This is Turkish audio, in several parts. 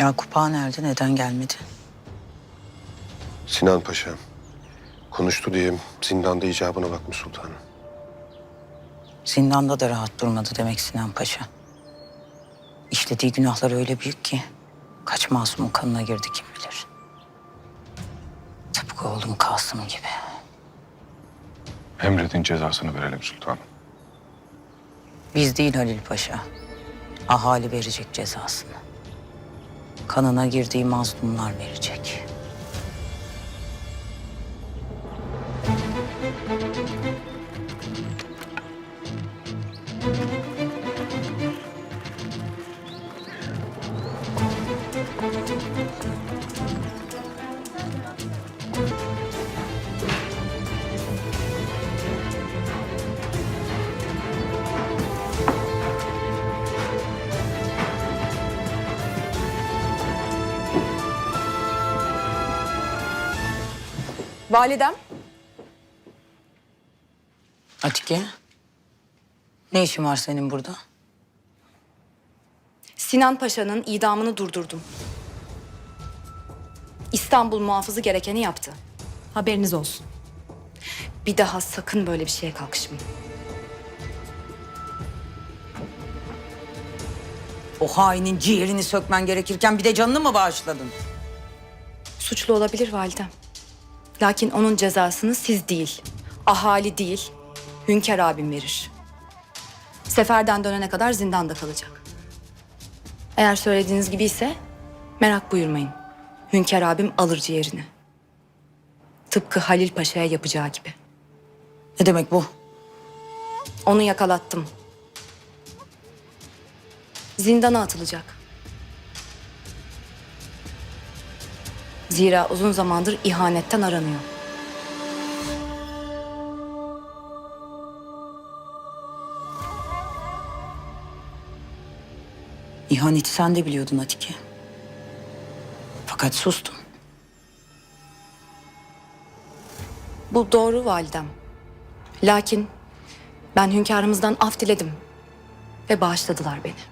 Yakup Ağa nerede? Neden gelmedi? Sinan Paşa konuştu diye zindanda icabına bakmış sultanım. Zindanda da rahat durmadı demek Sinan Paşa. İşlediği günahlar öyle büyük ki kaç masumun kanına girdi kim bilir. Tıpkı oğlum Kasım gibi. Emredin cezasını verelim sultanım. Biz değil Halil Paşa. Ahali verecek cezasını. Kanına girdiği mazlumlar verecek. Validem, Atike. Ne işin var senin burada? Sinan Paşa'nın idamını durdurdum. İstanbul muhafızı gerekeni yaptı. Haberiniz olsun. Bir daha sakın böyle bir şeye kalkışmayın. O hainin ciğerini sökmen gerekirken bir de canını mı bağışladın? Suçlu olabilir validem. Lakin onun cezasını siz değil, ahali değil, Hünkar abim verir. Seferden dönene kadar zindanda kalacak. Eğer söylediğiniz gibi ise merak buyurmayın. Hünkar abim alır ciğerini. Tıpkı Halil Paşa'ya yapacağı gibi. Ne demek bu? Onu yakalattım. Zindana atılacak. Zira uzun zamandır ihanetten aranıyor. İhaneti sen de biliyordun Atike. Fakat sustun. Bu doğru validem. Lakin ben hünkârımızdan af diledim. Ve bağışladılar beni.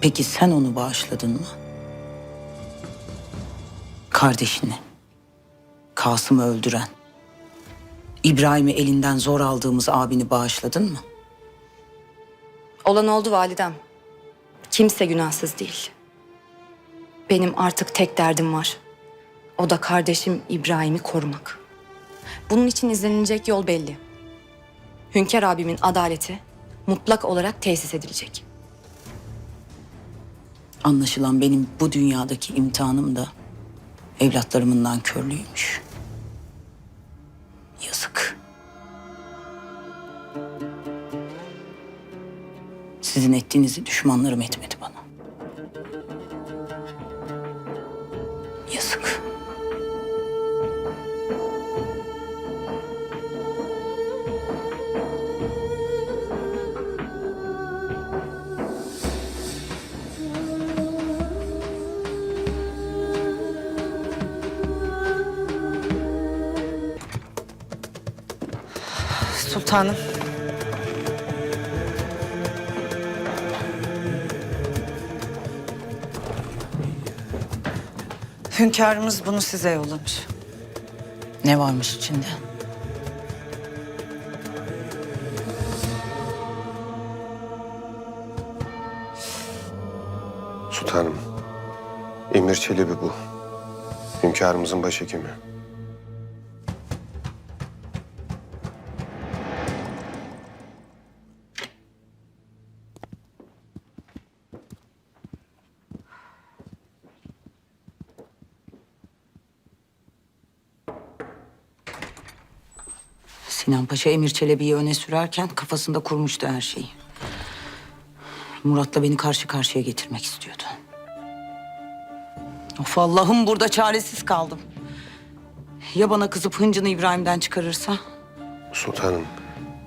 Peki sen onu bağışladın mı? Kardeşini. Kasım'ı öldüren. İbrahim'i elinden zor aldığımız abini bağışladın mı? Olan oldu validem. Kimse günahsız değil. Benim artık tek derdim var. O da kardeşim İbrahim'i korumak. Bunun için izlenilecek yol belli. Hünkar abimin adaleti mutlak olarak tesis edilecek. Anlaşılan benim bu dünyadaki imtihanım da evlatlarımın nankörlüğüymüş. Yazık. Sizin ettiğinizi düşmanlarım etmedi Sultanım. Hünkârımız bunu size yollamış. Ne varmış içinde? Sultanım, Emir Çelebi bu. Hünkârımızın başhekimi. Sinan Paşa Emir Çelebi'yi öne sürerken kafasında kurmuştu her şeyi. Murat'la beni karşı karşıya getirmek istiyordu. Of Allah'ım burada çaresiz kaldım. Ya bana kızıp hıncını İbrahim'den çıkarırsa? Sultanım,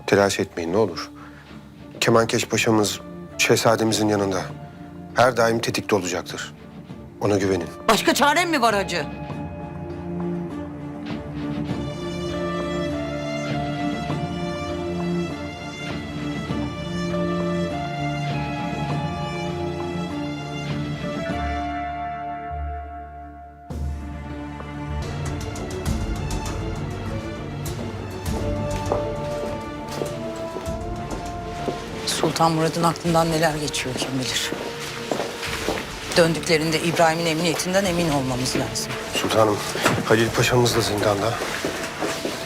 telaş etmeyin ne olur. Kemankeş Paşa'mız şehzademizin yanında. Her daim tetikte olacaktır. Ona güvenin. Başka çarem mi var hacı? Sultan Murad'ın aklından neler geçiyor kim bilir. Döndüklerinde İbrahim'in emniyetinden emin olmamız lazım. Sultanım, Halil Paşa'mız da zindanda.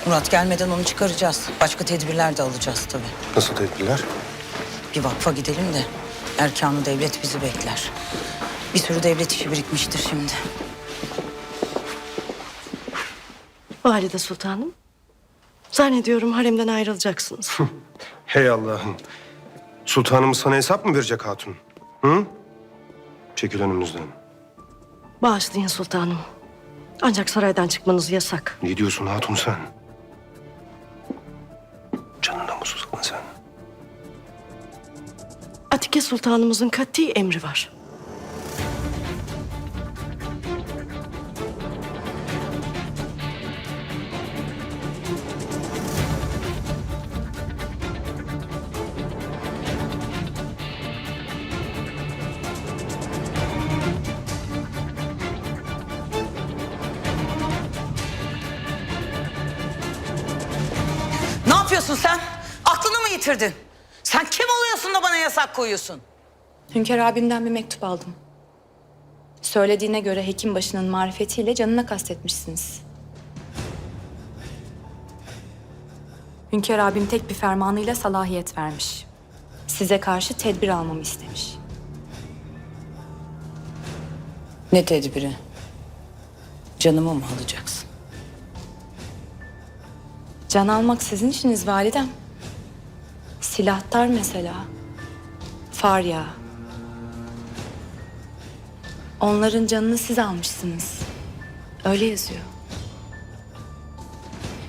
Murat gelmeden onu çıkaracağız. Başka tedbirler de alacağız tabii. Nasıl tedbirler? Bir vakfa gidelim de erkanı devlet bizi bekler. Bir sürü devlet işi birikmiştir şimdi. Valide Sultanım. Zannediyorum haremden ayrılacaksınız. Hey Allah'ım. Sultanımız sana hesap mı verecek hatun? Hı? Çekil önümüzden. Bağışlayın sultanım. Ancak saraydan çıkmanız yasak. Ne diyorsun hatun sen? Canına mı susadın sen? Atike Sultanımızın kati emri var. Yitirdin? Sen kim oluyorsun da bana yasak koyuyorsun? Hünkar abimden bir mektup aldım. Söylediğine göre hekim başının marifetiyle canına kastetmişsiniz. Hünkar abim tek bir fermanıyla salahiyet vermiş. Size karşı tedbir almamı istemiş. Ne tedbiri? Canımı mı alacaksın? Can almak sizin işiniz validem. Silahtar mesela. Farya. Onların canını siz almışsınız. Öyle yazıyor.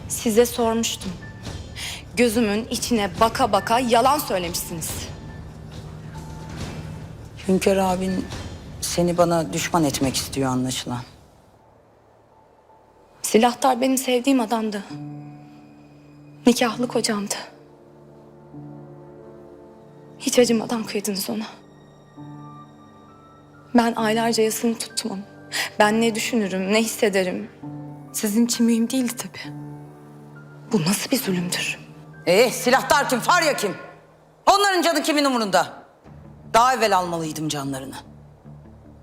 Size sormuştum. Gözümün içine baka baka yalan söylemişsiniz. Hünkar abin seni bana düşman etmek istiyor anlaşılan. Silahtar benim sevdiğim adamdı. Nikahlı kocamdı. Hiç acımadan kıydınız ona. Ben aylarca yasını tuttum onu. Ben ne düşünürüm, ne hissederim. Sizin için mühim değildi tabii. Bu nasıl bir zulümdür? Ee, silahtar kim, Farya kim? Onların canı kimin umurunda? Daha evvel almalıydım canlarını.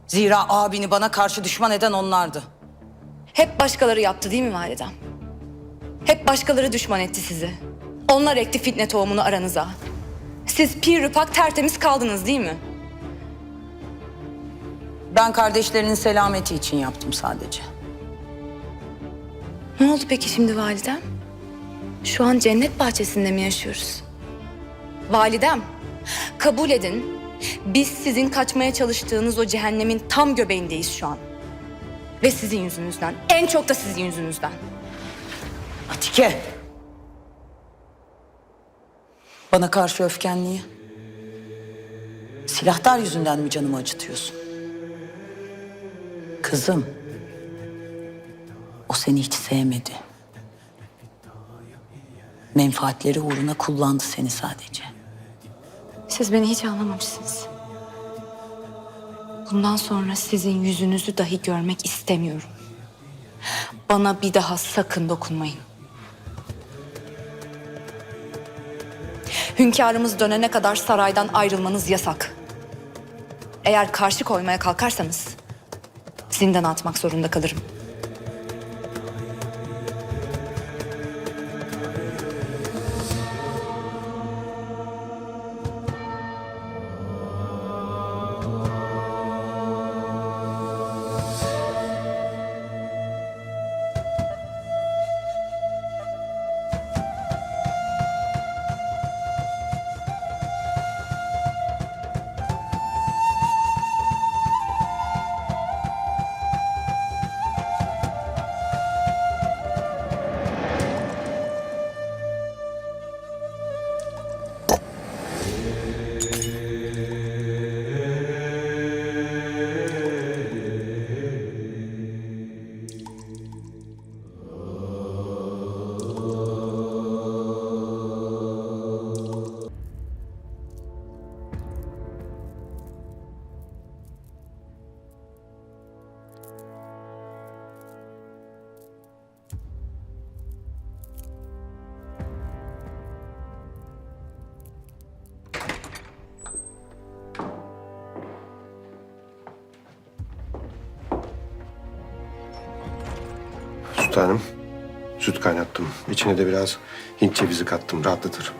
Zira abini bana karşı düşman eden onlardı. Hep başkaları yaptı değil mi validem? Hep başkaları düşman etti sizi. Onlar ekti fitne tohumunu aranıza. Siz pir rüpak tertemiz kaldınız değil mi? Ben kardeşlerinin selameti için yaptım sadece. Ne oldu peki şimdi validem? Şu an cennet bahçesinde mi yaşıyoruz? Validem, kabul edin. Biz sizin kaçmaya çalıştığınız o cehennemin tam göbeğindeyiz şu an. Ve sizin yüzünüzden, en çok da sizin yüzünüzden. Atike. Bana karşı öfken niye? Silahtar yüzünden mi canımı acıtıyorsun? Kızım. O seni hiç sevmedi. Menfaatleri uğruna kullandı seni sadece. Siz beni hiç anlamamışsınız. Bundan sonra sizin yüzünüzü dahi görmek istemiyorum. Bana bir daha sakın dokunmayın. Hünkârımız dönene kadar saraydan ayrılmanız yasak. Eğer karşı koymaya kalkarsanız zindana atmak zorunda kalırım. Sultanım, süt kaynattım. İçine de biraz Hint cevizi kattım, rahatlatır.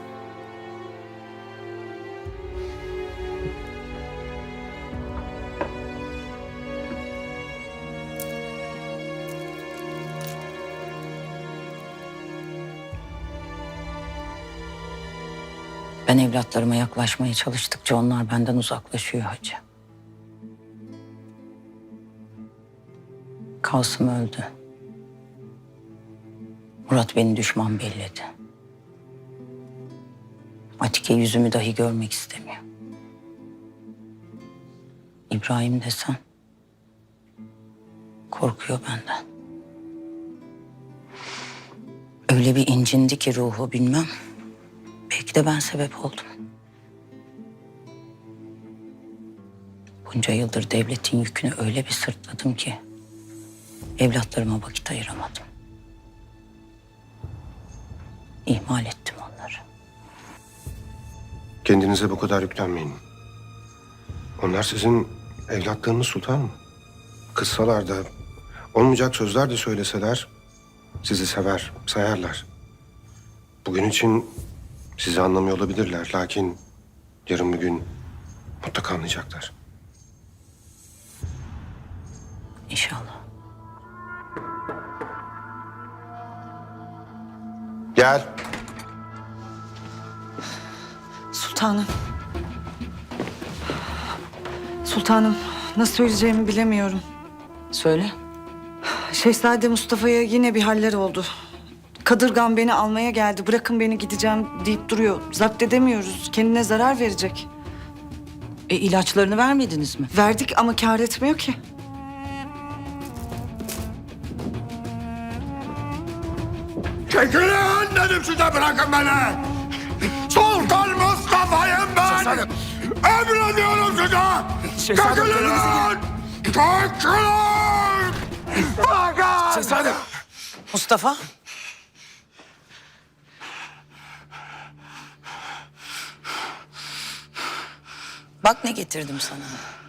Ben evlatlarıma yaklaşmaya çalıştıkça onlar benden uzaklaşıyor hacı. Kasım öldü. Murat beni düşman belledi. Atike yüzümü dahi görmek istemiyor. İbrahim desen korkuyor benden. Öyle bir incindi ki ruhu bilmem. Belki de ben sebep oldum. Bunca yıldır devletin yükünü öyle bir sırtladım ki evlatlarıma vakit ayıramadım. İhmal ettim onları. Kendinize bu kadar yüklenmeyin. Onlar sizin evlatlarınız sultanım. Kızsalar da, olmayacak sözler de söyleseler sizi sever, sayarlar. Bugün için sizi anlamıyor olabilirler lakin yarın bir gün mutlaka anlayacaklar. İnşallah. Gel. Sultanım. Sultanım nasıl söyleyeceğimi bilemiyorum. Söyle. Şehzade Mustafa'ya yine bir haller oldu. Kadırgan beni almaya geldi. Bırakın beni gideceğim deyip duruyor. Zapt edemiyoruz. Kendine zarar verecek. E ilaçlarını vermediniz mi? Verdik ama kâr etmiyor ki. Çekilin dedim size bırakın beni. Sultan Mustafa'yım ben. Emrediyorum size. Çekilin. Çekilin. Bırakın. Mustafa. Bak ne getirdim sana.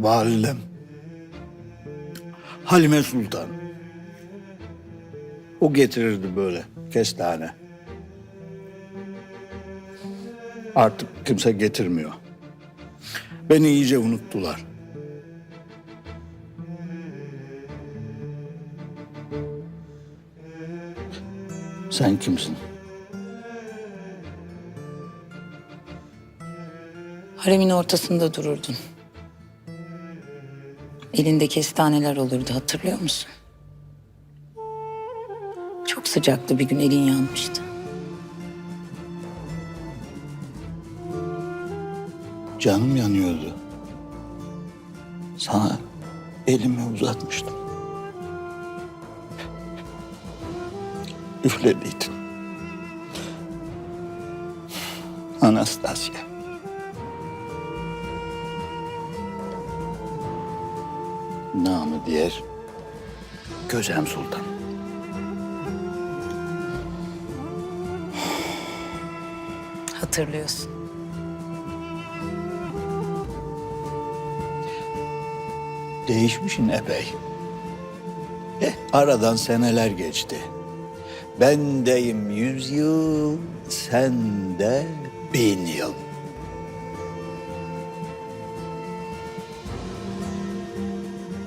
Validem. Halime Sultan. O getirirdi böyle kestane. Artık kimse getirmiyor. Beni iyice unuttular. Sen kimsin? Haremin ortasında dururdun. Elinde kestaneler olurdu hatırlıyor musun? Çok sıcaktı bir gün elin yanmıştı. Canım yanıyordu. Sana elimi uzatmıştım. Üflediydin. Anastasia. Namı diğer Gözem Sultan. Hatırlıyorsun. Değişmişsin epey. Eh, aradan seneler geçti. Bendeyim yüz yıl, sen de bin yıl.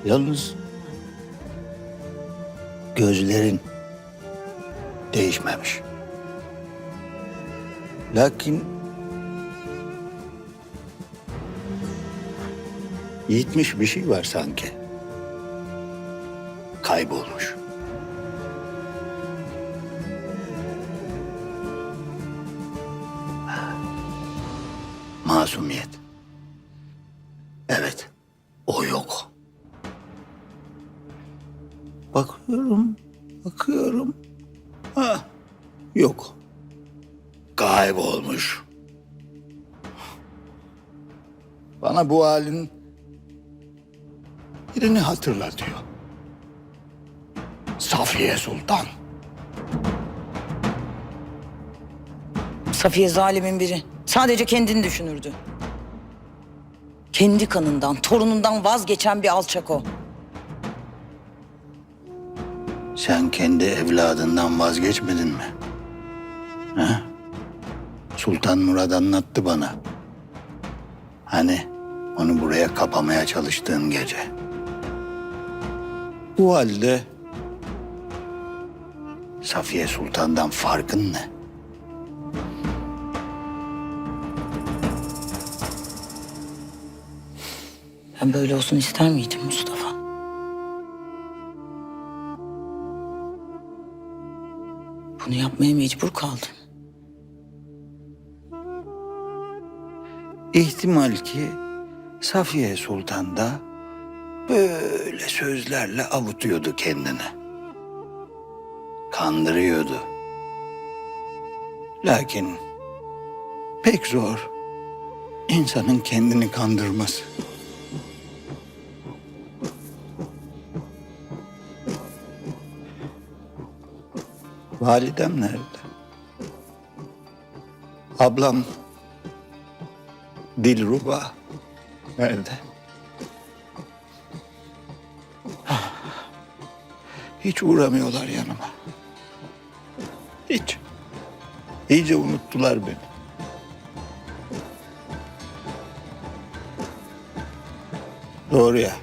Yalnız gözlerin değişmemiş. Lakin yitmiş bir şey var sanki. Kaybolmuş. Masumiyet. Evet. Bakıyorum, bakıyorum. Ha, yok. Kaybolmuş. Bana bu halin birini hatırlatıyor. Safiye Sultan. Safiye zalimin biri. Sadece kendini düşünürdü. Kendi kanından, torunundan vazgeçen bir alçak o. Sen kendi evladından vazgeçmedin mi? Ha? Sultan Murad anlattı bana. Hani onu buraya kapamaya çalıştığın gece. Bu halde Safiye Sultan'dan farkın ne? Ben böyle olsun ister miydim Mustafa? Bunu yapmaya mecbur kaldım. İhtimal ki Safiye Sultan da böyle sözlerle avutuyordu kendini. Kandırıyordu. Lakin pek zor insanın kendini kandırması. Validem nerede? Ablam Dilruba nerede? Hiç uğramıyorlar yanıma. Hiç. İyice unuttular beni. Doğru ya.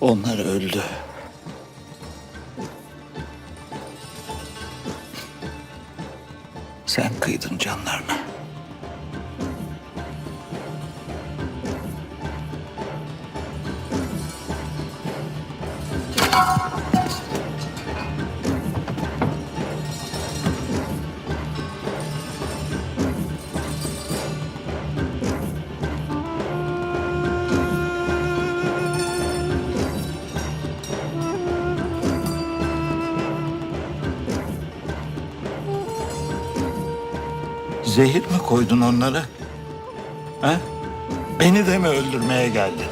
Onlar öldü. Sen kıydın canlarına. Zehir mi koydun onlara? Ha? Beni de mi öldürmeye geldin?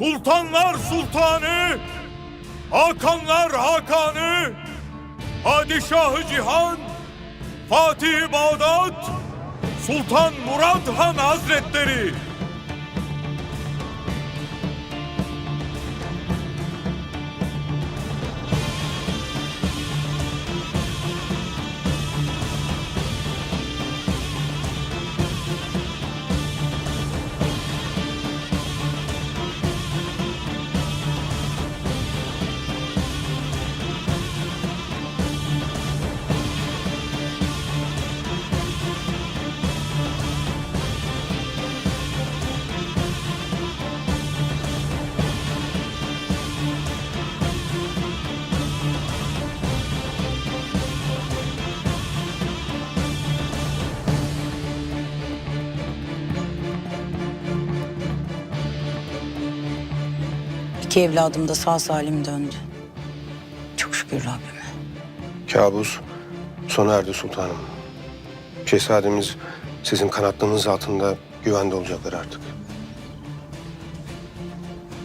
Sultanlar Sultanı, Hakanlar Hakanı, Padişahı Cihan, Fatih Bağdat, Sultan Murad Han Hazretleri. İki evladım da sağ salim döndü. Çok şükür Rabbime. Kabus sona erdi sultanım. Şehzademiz sizin kanatlarınız altında güvende olacaklar artık.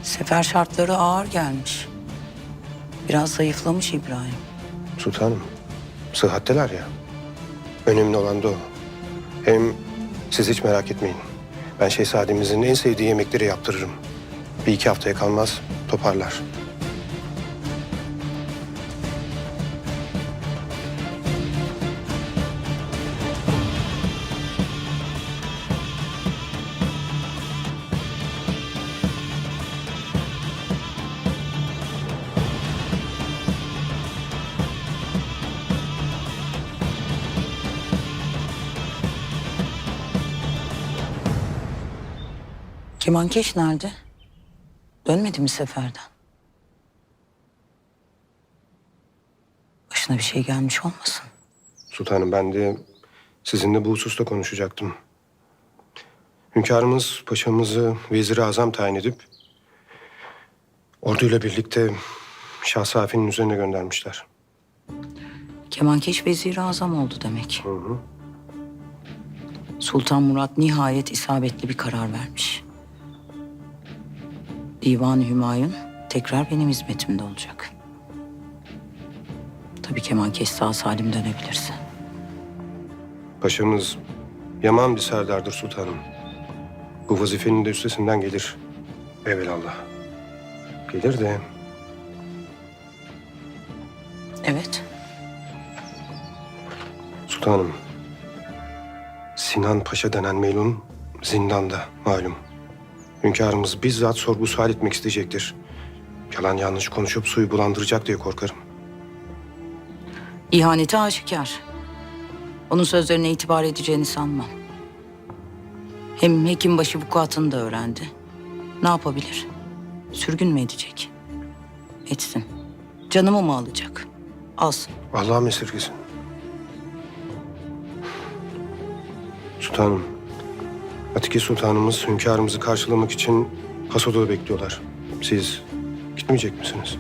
Sefer şartları ağır gelmiş. Biraz zayıflamış İbrahim. Sultanım, sıhhatteler ya. Önemli olan da o. Hem siz hiç merak etmeyin. Ben şehzademizin en sevdiği yemekleri yaptırırım. Bir iki haftaya kalmaz toparlar. Kemankeş nerede? Dönmedi mi seferden? Başına bir şey gelmiş olmasın? Sultanım ben de sizinle bu hususta konuşacaktım. Hünkârımız paşamızı vezir-i azam tayin edip orduyla birlikte Şah Safi'nin üzerine göndermişler. Kemankeş vezir azam oldu demek. Sultan Murat nihayet isabetli bir karar vermiş. Divan-ı Hümayun tekrar benim hizmetimde olacak. Tabii Kemankeş sağ salim dönebilirse. Paşamız yaman bir serdardır sultanım. Bu vazifenin de üstesinden gelir. Evelallah. Gelir de Evet. sultanım. Sinan Paşa denen melun zindanda malum. Hünkârımız bizzat sorgu sual etmek isteyecektir. Yalan yanlış konuşup suyu bulandıracak diye korkarım. İhaneti aşikar. Onun sözlerine itibar edeceğini sanmam. Hem hekimbaşı vukuatını da öğrendi. Ne yapabilir? Sürgün mü edecek? Etsin. Canımı mı alacak? Alsın. Allah'ım esirgesin. Sultanım, Atike Sultanımız hünkârımızı karşılamak için Hasodo'yu bekliyorlar. Siz gitmeyecek misiniz?